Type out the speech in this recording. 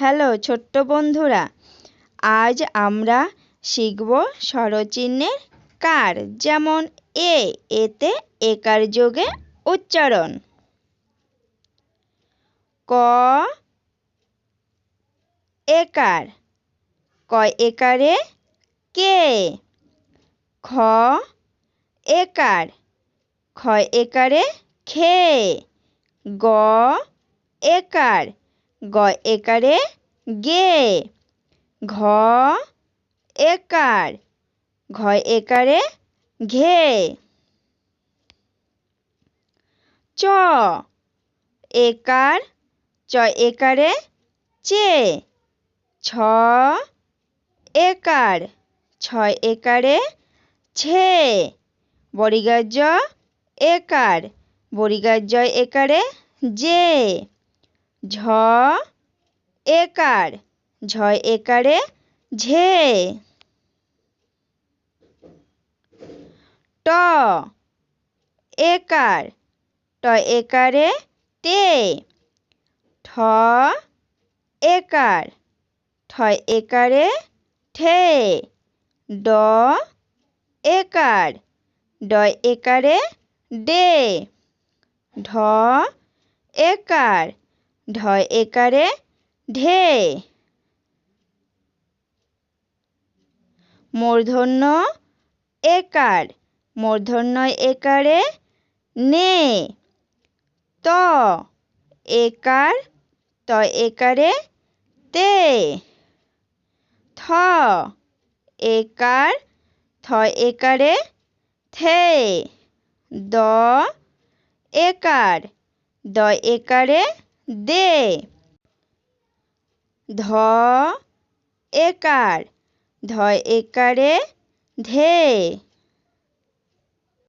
Hello, ছোট্ট বন্ধুরা, আজ আমরা শিখব স্বরচিহ্নের কার, যেমন এ, এতে একার যোগে উচ্চারণ। ক, একার, ক একারে কে, খ একার, খ একারে খে, গ একার গ একারে গে। ঘ একার। ঘ একারে ঘে। চ একার। চ একারে চে। ছ একার। ছয় একারে ছে। বরিগার্য একার। বরিগার্য একারে যে ঝ একার ঝয় একারে ঝে। ট একার, ট একারে টে। ঠ একার ঠয় একারে ঠে। ড একার ডয় একারে ডে। ঢ একার ঢয় একারে ঢে মূর্ধন্য একার, মূর্ধন্য একারে নে ত, একার, ত একারে তে থ, একার, থ একারে থে দ, একার, দ একারে দে। ধ একার। ধ একারে ধে।